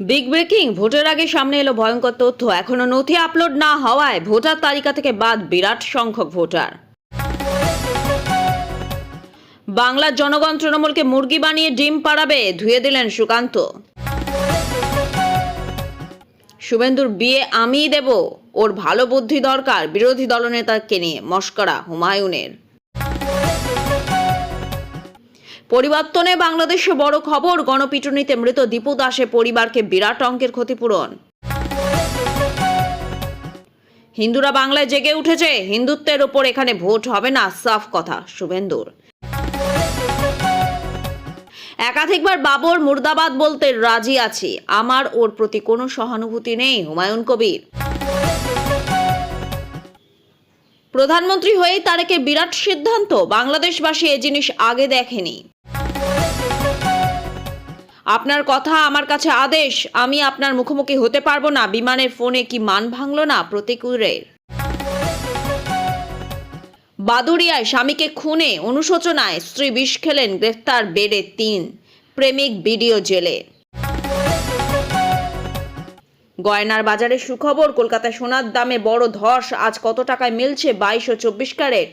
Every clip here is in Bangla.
বিগ ব্রেকিং ভোটের আগে সামনে এলো ভয়ঙ্কর তথ্য। এখনও নথি আপলোড না হওয়ায় ভোটার তালিকা থেকে বাদ বিরাট সংখ্যক ভোটার। বাংলার জনগণ তৃণমূলকে মুরগি বানিয়ে ডিম পাড়াবে, ধুয়ে দিলেন সুকান্ত। শুভেন্দুর বিয়ে আমিই দেব, ওর ভালো বুদ্ধি দরকার, বিরোধী দলনেতাকে নিয়ে, মস্করা, হুমায়ুনের। পরিবর্তনে বাংলাদেশে বড় খবর, গণপিটুনিতে মৃত দীপু দাসের পরিবারকে বিরাট অঙ্কের ক্ষতিপূরণ। হিন্দুরা বাংলায় জেগে উঠেছে, হিন্দুত্বের ওপর এখানে ভোট হবে না, সাফ কথা, শুভেন্দুর। একাধিকবার বাবর মুর্দাবাদ বলতে রাজি আছি, আমার ওর প্রতি কোনো সহানুভূতি নেই, হুমায়ুন কবির। প্রধানমন্ত্রী হয়েই তারেকের বিরাট সিদ্ধান্ত, বাংলাদেশবাসী এ জিনিস আগে দেখেনি। আপনার কথা, আমার কাছে আদেশ। আমি আপনার মুখোমুখি হতে পারব না। বিমানের ফোনে কি মান ভাঙল না? প্রতিকূলের। বাদুড়িয়ায় স্বামীকে খুনে, অনুশোচনায় স্ত্রী বিষ খেলেন গ্রেফতার বেড়ে তিন প্রেমিক ভিডিও জেলে। গয়নার বাজারে সুখবর, কলকাতায় সোনার দামে বড় ধস। আজ কত টাকায় মিলছে বাইশ ও চব্বিশ ক্যারেট?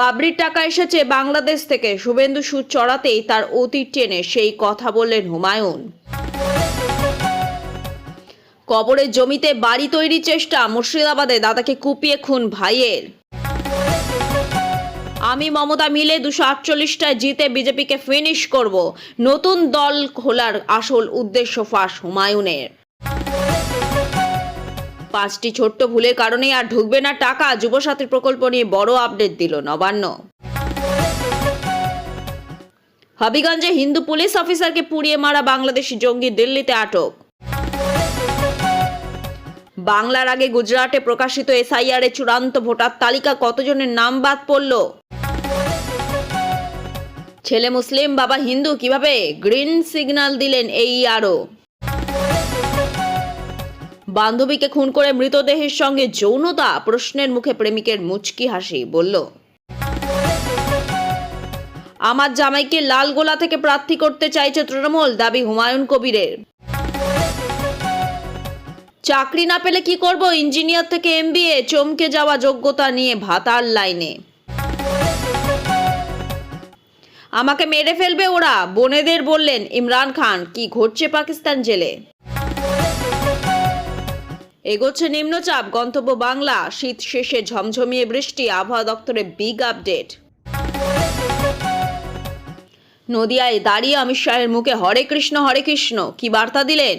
বাবরির টাকা এসেছে বাংলাদেশ থেকে। শুভেন্দু সুদ চড়াতেই তার অতি টেনে সেই কথা বললেন হুমায়ুন। কবরের জমিতে বাড়ি তৈরির চেষ্টা, মুর্শিদাবাদে দাদাকে কুপিয়ে খুন ভাইয়ের। আমি মমতা মিলে দুশো আটচল্লিশটায় জিতে বিজেপিকে ফিনিশ করব। নতুন দল খোলার আসল উদ্দেশ্য ফাঁস হুমায়ুনের। পাঁচটি ছোট্ট ভুলের কারণে আর ঢুকবে না টাকা। যুবসাথী প্রকল্প নিয়ে বড় আপডেট দিল নবান্ন। হবিগঞ্জে হিন্দু পুলিশ অফিসারকে পুড়িয়ে মারা বাংলাদেশি জঙ্গি দিল্লিতে আটক। বাংলার আগে গুজরাটে প্রকাশিত এসআইআর এ চূড়ান্ত ভোটার তালিকা কতজনের নাম বাদ পড়ল? ছেলে মুসলিম, বাবা হিন্দু, কীভাবে গ্রিন সিগন্যাল দিলেন এই আরও? বান্ধবীকে খুন করে মৃতদেহের সঙ্গে যৌনতা, প্রশ্নের মুখে প্রেমিকের মুচকি হাসি, বলল, আমার জামাইকে লালগোলা থেকে প্রার্থী করতে চাইছে তৃণমূল, দাবি হুমায়ুন কবিরের। চাকরি না পেলে কি করব? ইঞ্জিনিয়ার থেকে এমবিএ, চমকে যাওয়া যোগ্যতা নিয়ে ভাতার লাইনে। আমাকে মেরে ফেলবে ওরা, বোনেদের বললেন ইমরান খান, কি ঘটছে পাকিস্তান জেলে? এগোচ্ছে নিম্নচাপ, গন্তব্য বাংলা, শীত শেষে ঝমঝমিয়ে বৃষ্টি, আবহাওয়া দপ্তরের বিগ আপডেট। নদিয়ায় দাঁড়িয়ে অমিত শাহের মুখে হরে কৃষ্ণ হরে কৃষ্ণ, কি বার্তা দিলেন?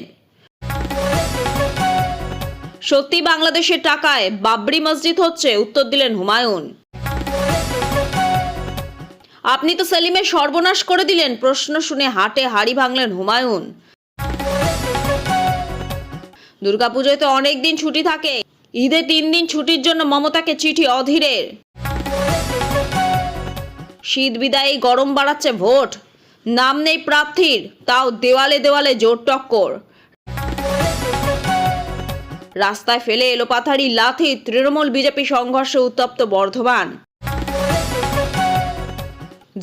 সত্যি বাংলাদেশের টাকায় বাবরি মসজিদ হচ্ছে, উত্তর দিলেন হুমায়ুন। আপনি তো সেলিমের সর্বনাশ করে দিলেন, প্রশ্ন শুনে হাটে হাড়ি ভাঙলেন হুমায়ুন। দুর্গাপুজোয় তো অনেক দিন ছুটি থাকে। ঈদে তিন দিন ছুটির জন্য মমতাকে চিঠি অধীরের। শীত বিদায়ী গরম বাড়াচ্ছে ভোট। নাম নেই প্রার্থীর, তাও দেওয়ালে দেওয়ালে জোর টক্কর। রাস্তায় ফেলে এলোপাথারি লাথি, তৃণমূল বিজেপি সংঘর্ষে উত্তপ্ত বর্ধমান।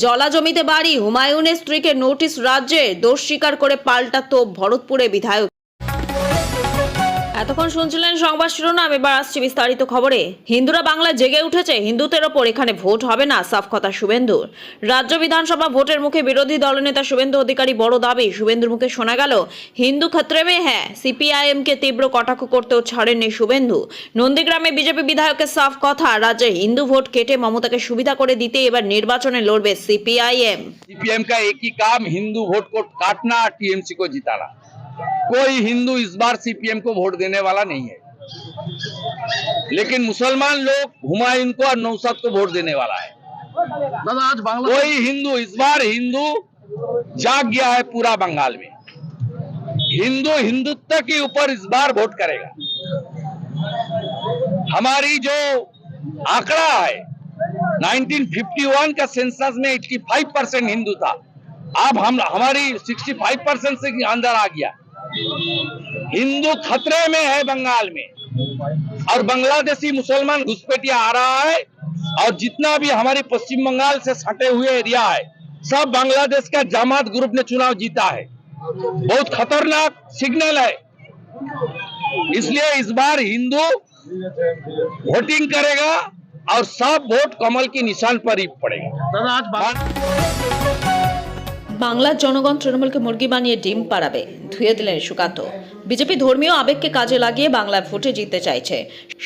জলা জমিতে বাড়ি, হুমায়ুনের স্ত্রীকে নোটিশ রাজ্যে দোষ স্বীকার করে পাল্টা তোপ ভরতপুরে বিধায়ক। এতক্ষণ শুনছিলেন সংবাদ শিরোনাম এবার আসছে বিস্তারিত খবরে হিন্দুরা বাংলা জেগে উঠেছে হিন্দুত্বের ওপর এখানে ভোট হবে না সাফ কথা শুভেন্দুর রাজ্য বিধানসভা ভোটের মুখে বিরোধী দলনেতা শুভেন্দু অধিকারী বড় দাবি শুভেন্দুর মুখে শোনা গেল হিন্দু ক্ষেত্রে মে হ্যাঁ সিপিআইএম কে তীব্র কটাক্ষ করতেও ছাড়েননি শুভেন্দু নন্দীগ্রামে বিজেপি বিধায়কের সাফ কথা রাজ্যে হিন্দু ভোট কেটে মমতাকে সুবিধা করে দিতে এবার নির্বাচনে লড়বে সিপিআইএম सीपीएम का एक ही काम हिंदू वोट को काटना टीएमसी को जिताना कोई हिंदू इस बार सीपीएम को वोट देने वाला नहीं है। लेकिन मुसलमान लोग हुमायूं को और नौसद को वोट देने वाला है। दादा आज बांग्ला कोई हिंदू इस बार हिंदू जाग गया है पूरा बंगाल में। हिंदू हिंदुत्व के ऊपर इस बार वोट करेगा। हमारी जो आंकड़ा है 1951 का सेंसस में 85 परसेंट हिंदू था। अब हम हमारी 65 परसेंट से अंदर आ गया। हिंदू खतरे में है बंगाल में। और बांग्लादेशी मुसलमान घुसपैठिया आ रहा है, और जितना भी हमारे पश्चिम बंगाल से सटे हुए एरिया है, सब बांग्लादेश का जमात ग्रुप ने चुनाव जीता है। बहुत खतरनाक सिग्नल है। इसलिए इस बार हिंदू वोटिंग करेगा और सब वोट कमल की निशान पर ही पड़ेगा। বাংলার জনগণ তৃণমূলকে মুরগি বানিয়ে ডিম পাড়াবে। ধুয়ে দিলেন সুকান্ত। বিজেপি ধর্মীয় আবেগকে কাজে লাগিয়ে বাংলায় ভোটে জিততে চাইছে।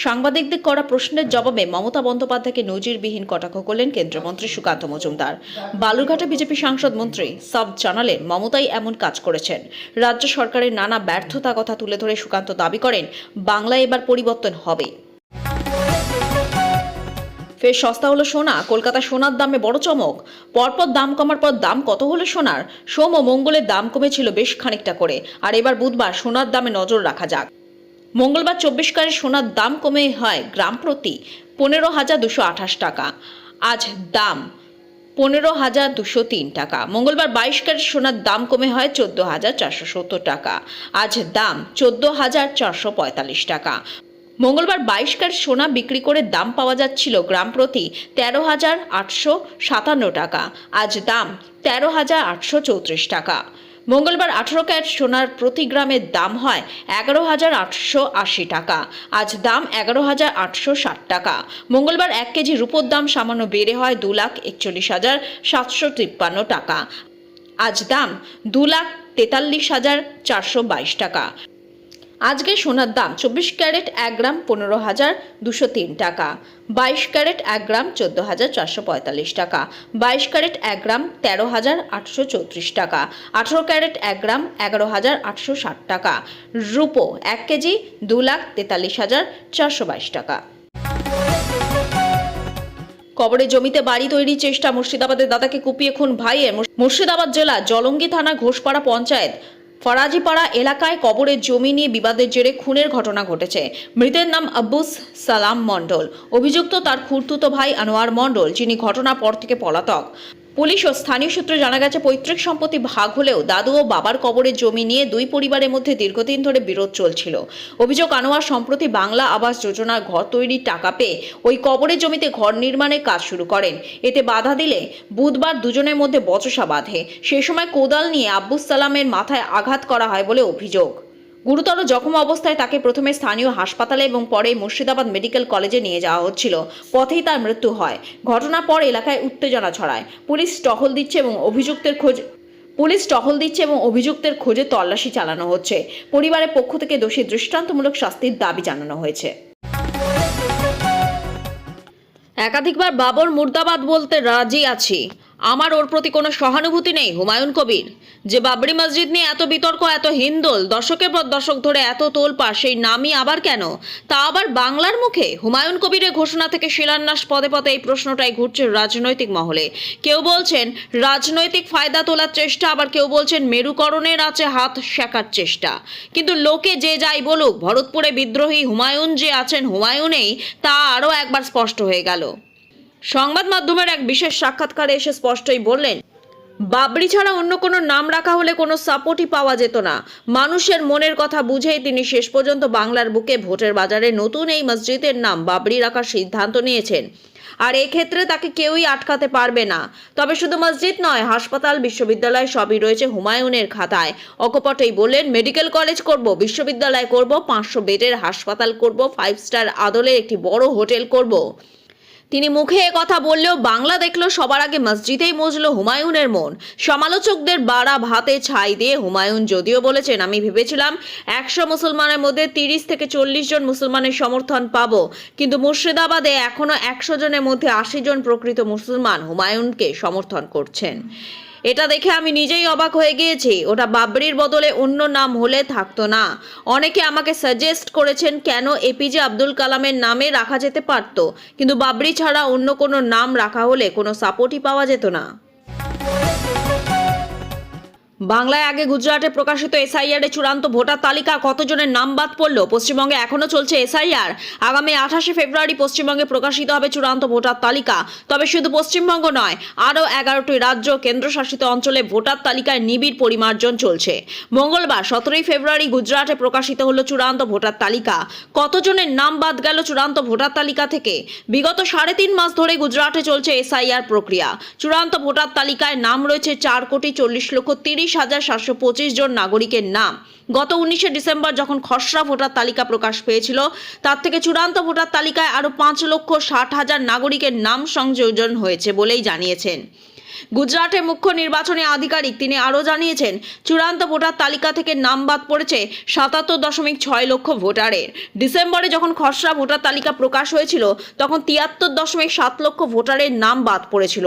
সাংবাদিকদের করা প্রশ্নের জবাবে মমতা বন্দ্যোপাধ্যায়কে নজিরবিহীন কটাক্ষ করলেন কেন্দ্রমন্ত্রী সুকান্ত মজুমদার। বালুরঘাটে বিজেপি সাংসদ মন্ত্রী সব জানালেন মমতাই এমন কাজ করেছেন। রাজ্য সরকারের নানা ব্যর্থতা কথা তুলে ধরে সুকান্ত দাবি করেন বাংলায় এবার পরিবর্তন হবে ফের সস্তা হলো সোনা, কলকাতা সোনার দামে বড় চমক। পরপর দাম কমার পর দাম কত হলো সোনার? সোম ও মঙ্গলের দাম কমেছিল বেশ খানিকটা করে। আর এবার বুধবার সোনার দামে নজর রাখা যাক। মঙ্গলবার চব্বিশ ক্যারেট সোনার দাম কমে হয় গ্রাম প্রতি পনেরো হাজার দুশো আঠাশ টাকা। আজ দাম পনেরো হাজার দুশো তিন টাকা। মঙ্গলবার বাইশ ক্যারেট সোনার দাম কমে হয় চোদ্দ হাজার চারশো সত্তর টাকা। আজ দাম চোদ্দ হাজার চারশো পঁয়তাল্লিশ টাকা। মঙ্গলবার বাইশ ক্যারেট সোনা বিক্রি করে দাম পাওয়া যাচ্ছিল গ্রাম প্রতি তেরো হাজার আটশো সাতান্ন টাকা। আজ দাম তেরো হাজার আটশো চৌত্রিশ টাকা। মঙ্গলবার আঠারো ক্যারেট সোনার প্রতি গ্রামের দাম হয় এগারো হাজার আটশো আশি টাকা। আজ দাম এগারো হাজার আটশো ষাট টাকা। মঙ্গলবার এক কেজি রূপোর দাম সামান্য বেড়ে হয় দু লাখ একচল্লিশ হাজার সাতশো তিপ্পান্ন টাকা। আজ দাম দু লাখ তেতাল্লিশ হাজার চারশো বাইশ টাকা। আজকে সোনার দাম চব্বিশ ক্যারেট এক গ্রাম পনেরো হাজার দুশো তিন টাকা। বাইশ ক্যারেট এক গ্রাম চোদ্দ হাজার চারশো পঁয়তাল্লিশ টাকা। বাইশ ক্যারেট এক গ্রাম তেরো হাজার আটশো চৌত্রিশ টাকা। আঠেরো ক্যারেট এক গ্রাম এগারো হাজার আটশো ষাট টাকা। রুপো এক কেজি দু লাখ তেতাল্লিশ হাজার চারশো বাইশ টাকা। কবরে জমিতে বাড়ি তৈরির চেষ্টা মুর্শিদাবাদের দাদাকে কুপিয়ে খুন ভাইয়ের মুর্শিদাবাদ জেলা জলঙ্গি থানা ঘোষপাড়া পঞ্চায়েত ফরাজিপাড়া এলাকায় কবরের জমি নিয়ে বিবাদের জেরে খুনের ঘটনা ঘটেছে। মৃতের নাম আব্বুস সালাম মণ্ডল। অভিযুক্ত তার খুর্তুতো ভাই আনোয়ার মণ্ডল, যিনি ঘটনার পর থেকে পলাতক। পুলিশ ও স্থানীয় সূত্রে জানা গেছে, পৈতৃক সম্পত্তি ভাগ হলেও দাদু ও বাবার কবরের জমি নিয়ে দুই পরিবারের মধ্যে দীর্ঘদিন ধরে বিরোধ চলছিল। অভিযোগ, আনোয়ার সম্প্রতি বাংলা আবাস যোজনার ঘর তৈরির টাকা পেয়ে ওই কবরের জমিতে ঘর নির্মাণের কাজ শুরু করেন। এতে বাধা দিলে বুধবার দুজনের মধ্যে বচসা বাঁধে। সে সময় কোদাল নিয়ে আব্বুস সালামের মাথায় আঘাত করা হয় বলে অভিযোগ। গুরুতর জখম অবস্থায় তাকে প্রথমে স্থানীয় হাসপাতালে এবং পরে মুর্শিদাবাদ মেডিকেল কলেজে নিয়ে যাওয়া হচ্ছিল। পথেই তার মৃত্যু হয়। ঘটনার পর এলাকায় উত্তেজনা ছড়ায়। পুলিশ টহল দিচ্ছে এবং অভিযুক্তের খোঁজ পুলিশ টহল দিচ্ছে এবং অভিযুক্তের খোঁজে তল্লাশি চালানো হচ্ছে। পরিবারের পক্ষ থেকে দোষী দৃষ্টান্তমূলক শাস্তির দাবি জানানো হয়েছে। একাধিকবার বাবর মুর্দাবাদ বলতে রাজি আছি। আমার ওর প্রতি কোনো সহানুভূতি নেই, হুমায়ুন কবির। যে বাবরি মসজিদ নিয়ে এত বিতর্ক, এত হিন্দোল দশকের পর দশক ধরে এত তোলপা, সেই নামই আবার কেন? তা আবার বাংলার মুখে? হুমায়ুন কবিরের ঘোষণা থেকে শিলান্যাস পদে পদে এই প্রশ্নটাই ঘুরছে রাজনৈতিক মহলে। কেউ বলছেন, রাজনৈতিক ফায়দা তোলার চেষ্টা, আবার কেউ বলছেন, মেরুকরণের আছে হাত শেখার চেষ্টা। কিন্তু লোকে যে যাই বলুক, ভরতপুরে বিদ্রোহী হুমায়ুন যে আছেন হুমায়ুনেই, তা আরও একবার স্পষ্ট হয়ে গেল। সংবাদ মাধ্যমের এক বিশেষ সাক্ষাৎকারে এসে স্পষ্টই বললেন, বাবরি ছাড়া অন্য কোনো নাম রাখা হলে কোনো সাপোর্টই পাওয়া যেত না। মানুষের মনের কথা বুঝেই তিনি শেষ পর্যন্ত বাংলার বুকে ভোটের বাজারে নতুন এই মসজিদের নাম বাবরি রাখার সিদ্ধান্ত নিয়েছেন। আর এক্ষেত্রে তাকে কেউই আটকাতে পারবে না। তবে শুধু মসজিদ নয়, হাসপাতাল, বিশ্ববিদ্যালয় সবই রয়েছে হুমায়ুনের খাতায়। অকপটেই বললেন, মেডিকেল কলেজ করব, বিশ্ববিদ্যালয় করব, পাঁচশো বেডের হাসপাতাল করব ফাইভ স্টার আদলে একটি বড় হোটেল করব। তিনি মুখে কথা বললেও বাংলা দেখল সবার আগে মসজিদেই মজল হুমায়ুনের মন। সমালোচকদের বাড়া ভাতে ছাই দিয়ে হুমায়ুন যদিও বলেছেন, আমি ভেবেছিলাম একশো মুসলমানের মধ্যে তিরিশ থেকে চল্লিশ জন মুসলমানের সমর্থন পাব। কিন্তু মুর্শিদাবাদে এখনও একশো জনের মধ্যে আশি জন প্রকৃত মুসলমান হুমায়ুনকে সমর্থন করছেন। এটা দেখে আমি নিজেই অবাক হয়ে গিয়েছি। ওটা বাবরির বদলে অন্য নাম হলে থাকতো না। অনেকে আমাকে সাজেস্ট করেছেন কেন এপিজে আব্দুল কালামের নামে রাখা যেতে পারত। কিন্তু বাবরি ছাড়া অন্য কোনো নাম রাখা হলে কোনো সাপোর্টই পাওয়া যেত না। বাংলায় আগে গুজরাটে প্রকাশিত এসআইআর এর চূড়ান্ত ভোটার তালিকা, কতজনের নাম বাদ পড়ল? পশ্চিমবঙ্গে এখনও চলছে এসআইআর। আগামী আঠাশে ফেব্রুয়ারি পশ্চিমবঙ্গে প্রকাশিত হবে চূড়ান্ত ভোটার তালিকা। তবে শুধু পশ্চিমবঙ্গ নয়, আরও এগারোটি রাজ্য কেন্দ্রশাসিত অঞ্চলে ভোটার তালিকায় নিবিড় পরিমার্জন চলছে। মঙ্গলবার, সতেরোই ফেব্রুয়ারি গুজরাটে প্রকাশিত হলো চূড়ান্ত ভোটার তালিকা। কতজনের নাম বাদ গেল চূড়ান্ত ভোটার তালিকা থেকে? বিগত সাড়ে তিন মাস ধরে গুজরাটে চলছে এসআইআর প্রক্রিয়া। চূড়ান্ত ভোটার তালিকায় নাম রয়েছে চার কোটি চল্লিশ লক্ষ তিরিশ পঁচিশ হাজার সাতশো পঁচিশ জন নাগরিকের নাম। গত উনিশে ডিসেম্বর যখন খসড়া ভোটার তালিকা প্রকাশ পেয়েছিল, তার থেকে চূড়ান্ত ভোটার তালিকায় আরও পাঁচ লক্ষ ষাট হাজার নাগরিকের নাম সংযোজন হয়েছে বলেই জানিয়েছেন। গুজরাটের মুখ্য নির্বাচনী আধিকারিক তিনি আরও জানিয়েছেন, চূড়ান্ত ভোটার তালিকা থেকে নাম বাদ পড়েছে সাতাত্তর দশমিক ছয় লক্ষ ভোটারের। ডিসেম্বরে যখন খসড়া ভোটার তালিকা প্রকাশ হয়েছিল, তখন তিয়াত্তর দশমিক সাত লক্ষ ভোটারের নাম বাদ পড়েছিল।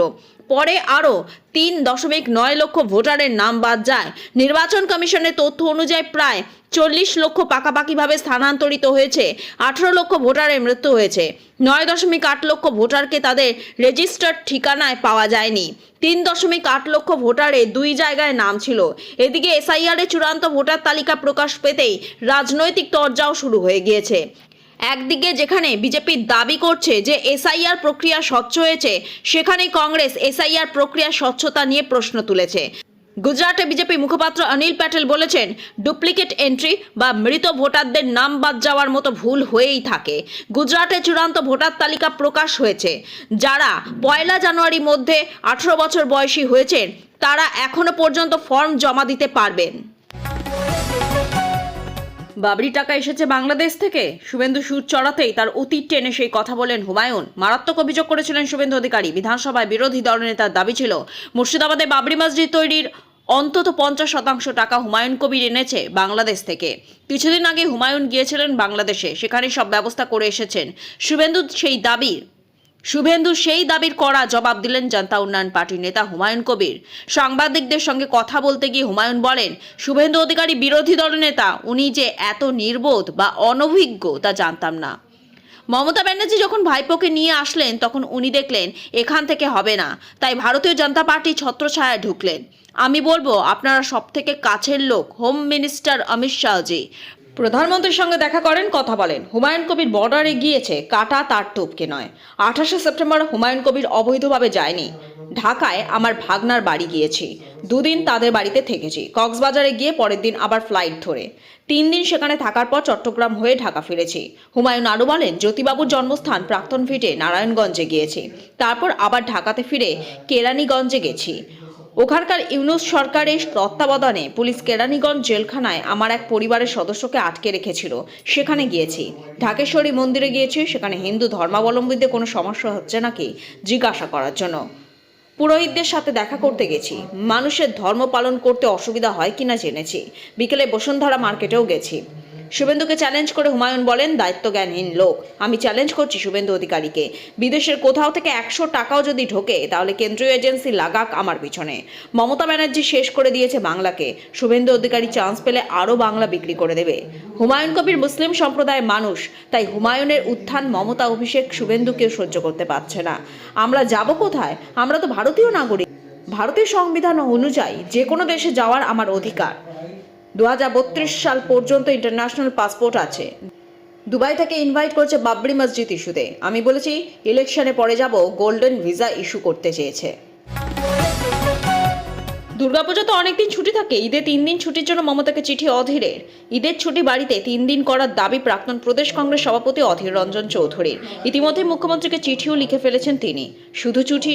পরে আরও তিন দশমিক নয় লক্ষ ভোটারের নাম বাদ যায়। নির্বাচন কমিশনের তথ্য অনুযায়ী প্রায় চল্লিশ লক্ষ পাকাপাকিভাবে স্থানান্তরিত হয়েছে, আঠারো লক্ষ ভোটারের মৃত্যু হয়েছে। নয় দশমিক আট লক্ষ ভোটারকে তাদের রেজিস্টার্ড ঠিকানায় পাওয়া যায়নি। তিন দশমিক আট লক্ষ ভোটারে দুই জায়গায় নাম ছিল। এদিকে এসআইআর এর চূড়ান্ত ভোটার তালিকা প্রকাশ পেতেই রাজনৈতিক তরজাও শুরু হয়ে গিয়েছে। একদিকে যেখানে বিজেপি দাবি করছে যে এসআইআর প্রক্রিয়া স্বচ্ছ হয়েছে, সেখানে কংগ্রেস এসআইআর প্রক্রিয়া স্বচ্ছতা নিয়ে প্রশ্ন তুলেছে। গুজরাটে বিজেপি মুখপাত্র অনিল প্যাটেল বলেছেন, ডুপ্লিকেট এন্ট্রি বা মৃত ভোটারদের নাম বাদ যাওয়ার মতো ভুল হয়েই থাকে। গুজরাটে চূড়ান্ত ভোটার তালিকা প্রকাশ হয়েছে। যারা পয়লা জানুয়ারির মধ্যে আঠারো বছর বয়সী হয়েছেন, তারা এখনও পর্যন্ত ফর্ম জমা দিতে পারবেন। বাবরি টাকা এসেছে বাংলাদেশ থেকে। শুভেন্দু সুর চড়াতেই তার অতীত টেনে সেই কথা বলেন হুমায়ুন। মারাত্মক অভিযোগ করেছিলেন শুভেন্দু অধিকারী। বিধানসভায় বিরোধী দলনেতার দাবি ছিল, মুর্শিদাবাদে বাবরি মসজিদ তৈরির অন্তত পঞ্চাশ শতাংশ টাকা হুমায়ুন কবির এনেছে বাংলাদেশ থেকে। কিছুদিন আগে হুমায়ুন গিয়েছিলেন বাংলাদেশে। সেখানে সব ব্যবস্থা করে এসেছেন। শুভেন্দু সেই দাবির শুভেন্দু সেই দাবির করা জবাব দিলেন জনতা উন্নয়ন পার্টির নেতা হুমায়ুন কবির। সাংবাদিকদের সঙ্গে কথা বলতে গিয়ে হুমায়ুন বলেন, শুভেন্দু অধিকারী বিরোধী দলনেতা উনি যে এত নির্বোধ বা অনভিজ্ঞ তা জানতাম না। মমতা ব্যানার্জি যখন ভাইপোকে নিয়ে আসলেন, তখন উনি দেখলেন, এখান থেকে হবে না। তাই ভারতীয় জনতা পার্টি ছত্রছায়ায় ঢুকলেন। আমি বলব, আপনারা সব থেকে কাছের লোক হোম মিনিস্টার অমিত শাহজি। প্রধানমন্ত্রীর সঙ্গে দেখা করেন, কথা বলেন। হুমায়ুন কবির বর্ডারে গিয়েছে, কাটা তার টপকে নয়। আঠাশে সেপ্টেম্বর হুমায়ুন কবির অবৈধভাবে যায়নি। ঢাকায় আমার ভাগনার বাড়ি গিয়েছি। দুদিন তাদের বাড়িতে থেকেছি। কক্সবাজারে গিয়ে পরের দিন আবার ফ্লাইট ধরে। তিন দিন সেখানে থাকার পর চট্টগ্রাম হয়ে ঢাকা ফিরেছি। হুমায়ুন আরও বলেন, জ্যোতিবাবুর জন্মস্থান প্রাক্তন ভিটে নারায়ণগঞ্জে গিয়েছি। তারপর আবার ঢাকাতে ফিরে কেরানীগঞ্জে গেছি। ওখানকার ইউনুস সরকারের তত্ত্বাবধানে পুলিশ কেরানীগঞ্জ জেলখানায় আমার এক পরিবারের সদস্যকে আটকে রেখেছিল। সেখানে গিয়েছি। ঢাকেশ্বরী মন্দিরে গিয়েছি। সেখানে হিন্দু ধর্মাবলম্বীদের কোনো সমস্যা হচ্ছে নাকি? জিজ্ঞাসা করার জন্য। পুরোহিতদের সাথে দেখা করতে গেছি। মানুষের ধর্ম পালন করতে অসুবিধা হয় কিনা জেনেছি। বিকেলে বসুন্ধরা মার্কেটেও গেছি। শুভেন্দুকে চ্যালেঞ্জ করে হুমায়ুন বলেন, দায়িত্বজ্ঞানহীন লোক। আমি চ্যালেঞ্জ করছি শুভেন্দু অধিকারীকে। বিদেশের কোথাও থেকে একশো টাকাও যদি ঢোকে, তাহলে কেন্দ্রীয় এজেন্সি লাগাক আমার পিছনে। মমতা ব্যানার্জি শেষ করে দিয়েছে বাংলাকে। শুভেন্দু অধিকারী চান্স পেলে আরও বাংলা বিক্রি করে দেবে। হুমায়ুন কবির মুসলিম সম্প্রদায়ের মানুষ, তাই হুমায়ুনের উত্থান, মমতা অভিষেক শুভেন্দুকেও সহ্য করতে পারছে না। আমরা যাব কোথায়? আমরা তো ভারতীয় নাগরিক। ভারতীয় সংবিধান অনুযায়ী যে কোনো দেশে যাওয়ার আমার অধিকার। দু হাজার বত্রিশ সাল পর্যন্ত ইন্টারন্যাশনাল পাসপোর্ট আছে। দুবাই থেকে ইনভাইট করছে বাবরি মসজিদ ইস্যুতে। আমি বলেছি ইলেকশনে পরে যাব গোল্ডেন ভিসা ইস্যু করতে চেয়েছে। দুর্গাপুজো তো অনেকদিন ছুটি থাকে, ঈদে তিন দিন ছুটির জন্য মমতাকে চিঠি অধীরের। ঈদের ছুটি বাড়িতে তিন দিন করার দাবি প্রাক্তন প্রদেশ কংগ্রেস সভাপতি অধীর রঞ্জন চৌধুরীর। ইতিমধ্যে মুখ্যমন্ত্রীকে চিঠিও লিখে ফেলেছেন তিনি। শুধু ছুটি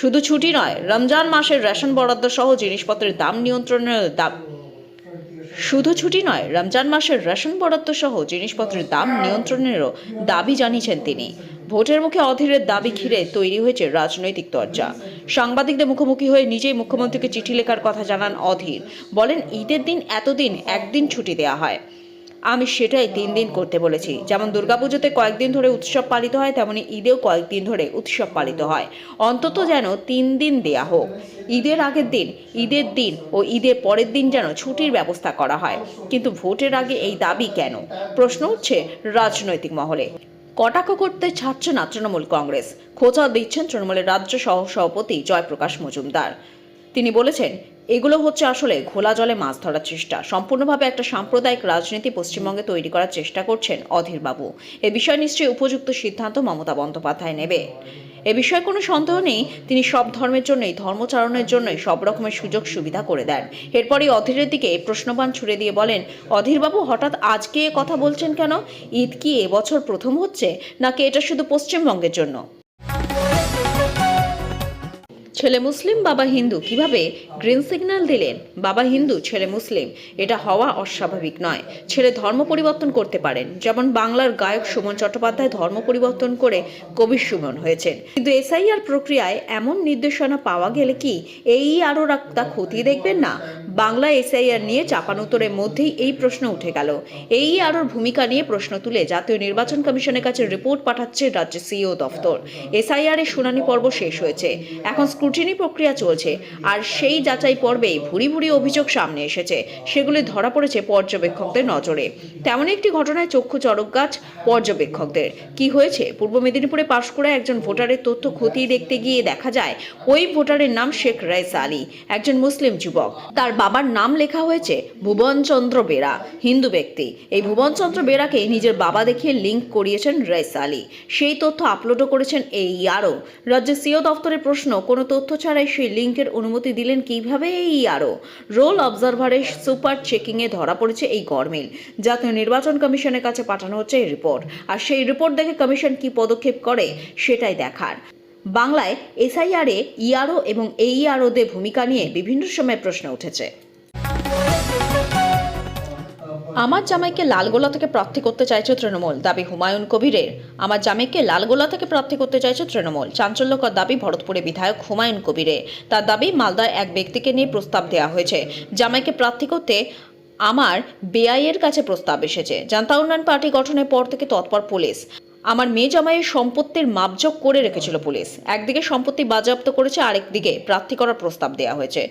শুধু ছুটি নয়, রমজান মাসের রেশন বরাদ্দ সহ জিনিসপত্রের দাম নিয়ন্ত্রণের দাম শুধু ছুটি নয়, রমজান মাসের রেশন বরাদ্দ সহ জিনিসপত্রের দাম নিয়ন্ত্রণেরও দাবি জানিয়েছেন তিনি। ভোটের মুখে অধীরের দাবি ঘিরে তৈরি হয়েছে রাজনৈতিক দরজা সাংবাদিকদের মুখোমুখি হয়ে নিজেই মুখ্যমন্ত্রীকে চিঠি লেখার কথা জানান অধীর। বলেন, ঈদের দিন এতদিন একদিন ছুটি দেওয়া হয়। আমি সেটাই তিন দিন করতে বলেছি। যেমন দুর্গাপুজোতে কয়েকদিন ধরে উৎসব পালিত হয়, তেমনি ঈদেও কয়েকদিন ধরে উৎসব পালিত হয়। অন্তত যেন তিন দিন দেয়া হোক। ঈদের আগের দিন, ঈদের দিন ও ঈদের পরের দিন যেন ছুটির ব্যবস্থা করা হয়। কিন্তু ভোটের আগে এই দাবি কেন? প্রশ্ন উঠছে রাজনৈতিক মহলে। কটাক্ষ করতে ছাড়ছে না তৃণমূল কংগ্রেস। খোঁচা দিচ্ছেন তৃণমূলের রাজ্য সহ সভাপতি জয়প্রকাশ মজুমদার। তিনি বলেছেন এগুলো হচ্ছে আসলে ঘোলা জলে মাছ ধরার চেষ্টা। সম্পূর্ণভাবে একটা সাম্প্রদায়িক রাজনীতি পশ্চিমবঙ্গে তৈরি করার চেষ্টা করছেন অধীর বাবু। এ বিষয়ে নিশ্চয়ই উপযুক্ত সিদ্ধান্ত মমতা বন্দ্যোপাধ্যায় নেবে। এ বিষয়ে কোনো সন্দেহ নেই, তিনি সব ধর্মের জন্যই ধর্মচারণের জন্যই সব রকমের সুযোগ সুবিধা করে দেন। এরপরই অধীরের দিকে প্রশ্নবান ছুড়ে দিয়ে বলেন অধীরবাবু হঠাৎ আজকে কথা বলছেন কেন? ঈদ কি এবছর প্রথম হচ্ছে? নাকি এটা শুধু পশ্চিমবঙ্গের জন্য? ছেলে মুসলিম, বাবা হিন্দু। কীভাবে গ্রিন সিগন্যাল দিলেন? বাবা হিন্দু, ছেলে মুসলিম। এটা হওয়া অস্বাভাবিক নয়। ছেলে ধর্ম পরিবর্তন করতে পারেন। যেমন বাংলার গায়ক সুমন চট্টোপাধ্যায় ধর্ম পরিবর্তন করে কবির সুমন হয়েছেন। কিন্তু এসআইআর প্রক্রিয়ায় এমন নির্দেশনা পাওয়া গেলে কি এই আরও তা খতিয়ে দেখবেন না? বাংলা এসআইআর নিয়ে চাপানোতরের মধ্যেই এই প্রশ্ন উঠে গেল। এই আরোর ভূমিকা নিয়ে প্রশ্ন তুলে জাতীয় নির্বাচন কমিশনের কাছে রিপোর্ট পাঠাচ্ছে রাজ্য সিইও দফতর। এসআইআর এর শুনানি পর্ব শেষ হয়েছে। এখন স্ক্রুটিনি প্রক্রিয়া চলছে। আর সেই যাচাই পর্বেই ভুরি ভুরি অভিযোগ সামনে এসেছে। সেগুলি ধরা পড়েছে পর্যবেক্ষকদের নজরে। তেমন একটি ঘটনায় চক্ষু চড়ক গাছ পর্যবেক্ষকদের। কি হয়েছে? পূর্ব মেদিনীপুরে পাশ পাশকুড়ায় একজন ভোটারের তথ্য খতিয়ে দেখতে গিয়ে দেখা যায়, ওই ভোটারের নাম শেখ রাইসা আলী, একজন মুসলিম যুবক। তার বাবার নাম লেখা হয়েছে ভুবনচন্দ্র বেরা, হিন্দু ব্যক্তি। এই ভুবনচন্দ্র বেরাকে নিজের বাবা দেখিয়ে লিঙ্ক করিয়েছেন রাইসা আলী। সেই তথ্য আপলোডও করেছেন এই আরও রাজ্যের সিও দফতরের প্রশ্ন, কোনো তথ্য ছাড়াই সেই লিঙ্কের অনুমতি দিলেন কীভাবে এই আরও রোল অবজারভারের সুপার চেকিংয়ে ধরা পড়েছে এই গরমিল। জাতীয় নির্বাচন কমিশনের কাছে পাঠানো হচ্ছে এই রিপোর্ট। আর সেই রিপোর্ট দেখে কমিশন কি পদক্ষেপ করে, সেটাই দেখার। বাংলায় এসআইআরে ইআরও এবং এইআরওদের ভূমিকা নিয়ে বিভিন্ন সময় প্রশ্ন উঠেছে। আমার জামাইকে লালগোলা থেকে প্রার্থী করতে চাইছে তৃণমূল, দাবি হুমায়ুন কবিরের। আমার জামাইকে লালগোলা থেকে প্রার্থী করতে চাইছে তৃণমূল, চাঞ্চল্যকর দাবি ভরতপুরে বিধায়ক হুমায়ুন কবিরের তার দাবি মালদার এক ব্যক্তিকে নিয়ে প্রস্তাব দেওয়া হয়েছে। জামাইকে প্রার্থী করতে আমার বেআইয়ের কাছে প্রস্তাব এসেছে। জনতা উন্নয়ন পার্টি গঠনের পর থেকে তৎপর পুলিশ। আমার মেয়ে জামাইয়ের সম্পত্তির মাপজোক করে রেখেছিল পুলিশ। একদিকে সম্পত্তি বাজেয়াপ্ত করেছে, আরেকদিকে প্রার্থী করার প্রস্তাব দেওয়া হয়েছে।